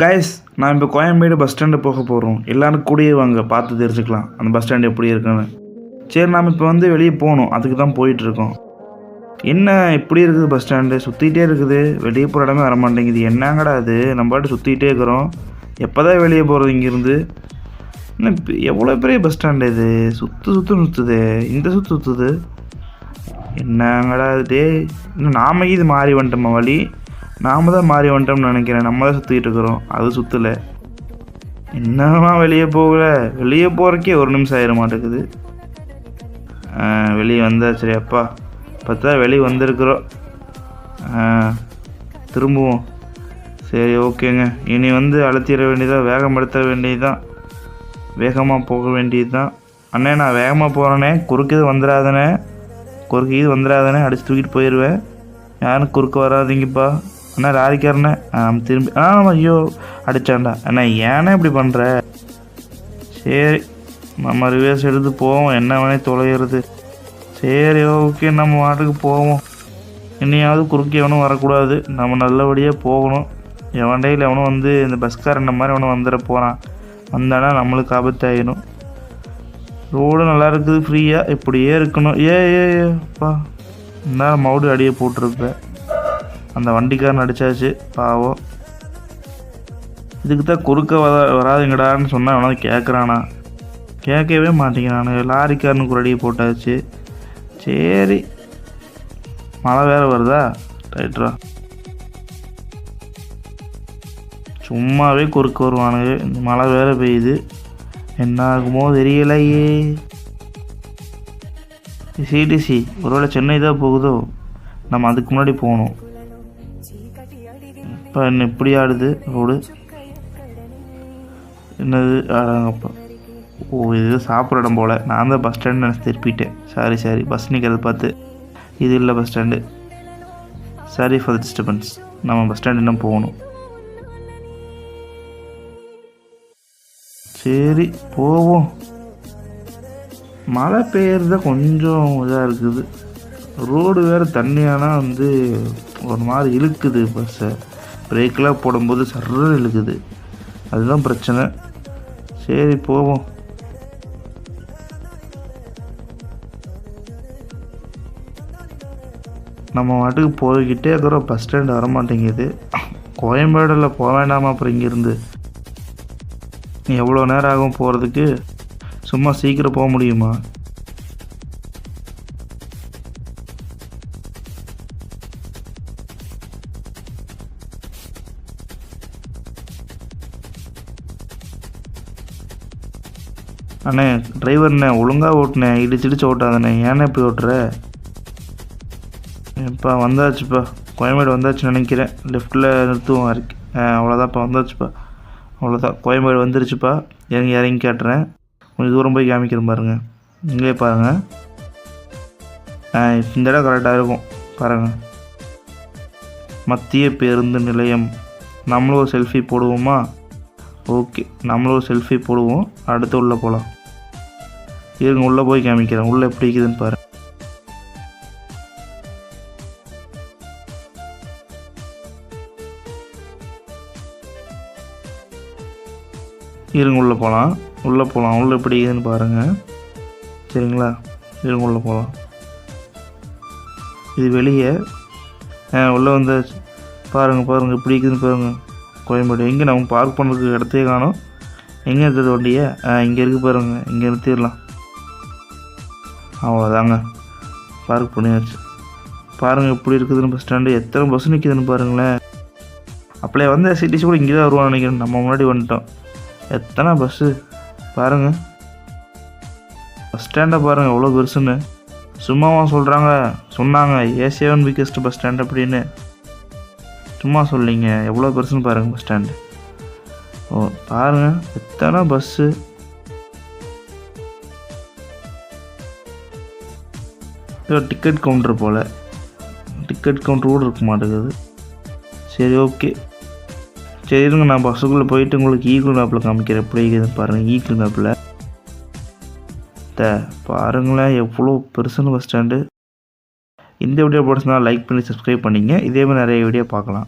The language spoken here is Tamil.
கைஸ் நான் இப்போ கோயம்பேடு பஸ் ஸ்டாண்டு போக போகிறோம் எல்லாரும் கூடயே வாங்க பார்த்து தெரிஞ்சுக்கலாம். அந்த பஸ் ஸ்டாண்டு எப்படி இருக்குன்னு. சரி நாம் இப்போ வந்து வெளியே போகணும். அதுக்கு தான் போயிட்டுருக்கோம் என்ன இப்படி இருக்குது பஸ் ஸ்டாண்டு சுற்றிக்கிட்டே இருக்குது. வெளியே போகிற இடமே வர மாட்டேங்குது என்னங்கடா அது நம்ம பாட்டு சுற்றிக்கிட்டே இருக்கிறோம். எப்போ தான் வெளியே போகிறது இங்கேருந்து? இன்னும் எவ்வளோ பெரிய பஸ் ஸ்டாண்டு இது? சுற்று சுற்று சுற்றுது இந்த சுற்று சுற்றுது என்னங்கடா இது? இன்னும் நாம இது மாறி வந்துட்டோமா வழி? நாம தான் மாறி வந்துட்டோம்னு நினைக்கிறேன். நம்ம தான் சுற்றிக்கிட்டு இருக்கிறோம். அது சுற்றலை என்னமா வெளியே போகல? வெளியே போகிறக்கே ஒரு நிமிஷம் ஆயிட மாட்டேங்குது. வெளியே வெளியே சரி அப்பா. பார்த்தா வெளியே வந்திருக்கிறோம். திரும்புவோம். சரி ஓகேங்க. இனி வந்து அழுத்திட வேண்டியதாக வேகப்படுத்த வேண்டியதுதான். வேகமாக போக வேண்டியது தான் அண்ணே நான் வேகமாக போகிறேனே குறுக்கு இது வந்துடாதனே குறுக்கு வந்துடாதனே அடிச்சு தூக்கிட்டு போயிடுவேன் யாரும் குறுக்க வராதீங்கப்பா. அண்ணா லாரிக்காரண்ணே ஆ திரும்பி ஆ ஐயோ அடித்தாண்டா அண்ணா ஏன்னா இப்படி பண்ணுற சரி நம்ம ரிவர்ஸ் எடுத்து போவோம். என்ன வேணே தொலைகிறது. சரி ஓகே நம்ம வாட்டுக்கு போவோம். இனியாவது குறுக்கே எவனும் வரக்கூடாது. நம்ம நல்லபடியாக போகணும். எவன் டையில் எவனும் வந்து இந்த பஸ்காரன் மாதிரி எவனும் வந்துட போகிறான் வந்தானா நம்மளுக்கு ஆபத்தாயிடும் ரோடு நல்லா இருக்குது ஃப்ரீயாக இப்படியே இருக்கணும். ஏ ஏ ஏப்பா இருந்தாலும் மவுடு அடியை போட்டிருப்பேன். அந்த வண்டிக்காரன் அடிச்சாச்சு பாவம். இதுக்கு தான் குறுக்க வர வராதுங்கடான்னு சொன்னால் அவனாவது கேட்குறானா? கேட்கவே மாட்டேங்கிறானு. லாரிக்காரனுக்கு ஒரு அடியை போட்டாச்சு. சரி. மழை வேற வருதா? ரைட்ரா சும்மாவே குறுக்க வருவானுங்க இந்த மழை வேற பெய்யுது. என்ன ஆகுமோ தெரியலையே. சிடிசி ஒருவேளை சென்னை தான் போகுதோ? நம்ம அதுக்கு முன்னாடி போகணும். இப்போ என்ன இப்படி ஆடுது? ரோடு என்னது? ஆடாங்கப்பா ஓ இது சாப்பிட்ற இடம் போல். நான் தான் பஸ் ஸ்டாண்ட் நினச்சி திருப்பிட்டேன். சாரி சாரி பஸ் நிற்கிறது பார்த்து இது இல்லை bus stand sorry for disturbance நம்ம பஸ் ஸ்டாண்ட் இன்னும் போகணும். சரி போவோம். மழை பெய்யறது கொஞ்சம் இதாக இருக்குது. ரோடு வேறு தண்ணியானால் வந்து ஒரு மாதிரி இழுக்குது பஸ்ஸை பிரேக்கெலாம் போடும்போது சர்ற இழுக்குது. அதுதான் பிரச்சனை. சரி போவோம். நம்ம வாட்டுக்கு போய்கிட்டே இருக்கிறோம் பஸ் ஸ்டாண்ட் வர மாட்டேங்குது கோயம்பேடில் போக வேண்டாமா அப்புறம் இங்கேருந்து? எவ்வளோ நேரம் ஆகும் போகிறதுக்கு சும்மா சீக்கிரம் போக முடியுமா? அண்ணே டிரைவர்ண்ணே ஒழுங்காக ஓட்டுனே இடிச்சு இடிச்சு ஓட்டாதண்ணே ஏண்ணே இப்படி ஓட்டுற? இப்போ வந்தாச்சுப்பா. கோயம்பேடு வந்தாச்சுன்னு நினைக்கிறேன். லெஃப்ட்டில் நிறுத்துவோம் இருக்கு அவ்வளோதான்ப்பா வந்தாச்சுப்பா. அவ்வளோதான் கோயம்பேடு வந்துருச்சுப்பா. இறங்கி இறங்கி காட்டுறேன். கொஞ்சம் தூரம் போய் காமிக்கிறேன் பாருங்கள் இங்கே பாருங்கள் ஆ, இந்த இடம் கரெக்டாக இருக்கும். பாருங்கள் மத்திய பேருந்து நிலையம். நம்மளும் ஒரு செல்ஃபி போடுவோமா? ஓகே நம்மளும் செல்ஃபி போடுவோம். அடுத்து உள்ளே போகலாம் இருங்க உள்ளே போய் காமிக்கிறேன். உள்ளே எப்படி இருக்குதுன்னு பாரு. இருங்க உள்ளே போகலாம் உள்ளே போகலாம் உள்ளே எப்படி இருக்குதுன்னு பாருங்கள் சரிங்களா? இருங்க உள்ளே போகலாம் இது வெளியே. உள்ளே வந்தாச்சு பாருங்கள் பாருங்கள் எப்படி இருக்குதுன்னு பாருங்கள் கோயம்பேடு. எங்கே நம்ம பார்க் பண்ணுறதுக்கு இடத்தையே காணும். எங்கே இருக்குது வண்டியை? ஆ இங்கே இருக்குது பாருங்கள் இங்கே நிறுத்திடலாம் அவ்வளோதாங்க பார்க் பண்ணியாச்சு. பாருங்கள் எப்படி இருக்குதுன்னு பஸ் ஸ்டாண்டு எத்தனை பஸ் நிற்கிதுன்னு பாருங்களேன். அப்படியே வந்த சிட்டிஸ் கூட இங்கே தான் வருவான்னு நினைக்கிறேன். நம்ம முன்னாடி வந்துட்டோம். எத்தனை பஸ்ஸு பாருங்கள் பஸ் ஸ்டாண்டை பாருங்கள் எவ்வளோ பெருசுன்னு. சும்மாவும் சொல்கிறாங்க சொன்னாங்க ஏ பிக்கஸ்ட் பஸ் ஸ்டாண்ட் அப்படின்னு. சும்மா சொல்லிங்க எவ்வளோ பெருசுன்னு பாருங்கள் பஸ் ஸ்டாண்டு ஓ பாருங்கள் எத்தனை பஸ்ஸு ஏதோ டிக்கெட் கவுண்டர் போல். டிக்கெட் கவுண்டர் கூட இருக்க மாட்டேங்குது. சரி ஓகே சரி இருங்க. நான் பஸ்ஸுக்குள்ளே போயிட்டு உங்களுக்கு ஈகிள் மேப்பில் காமிக்கிறேன். எப்படி இருக்குதுன்னு பாருங்கள் ஈகிள் மேப்பில் த பாருங்களேன். எவ்வளோ பெருசுன்னு பஸ் ஸ்டாண்டு இந்த வீடியோ பிடிச்சிருந்தா லைக் பண்ணி சப்ஸ்கிரைப் பண்ணிங்க. இதே மாதிரி நிறைய வீடியோ பார்க்கலாம்.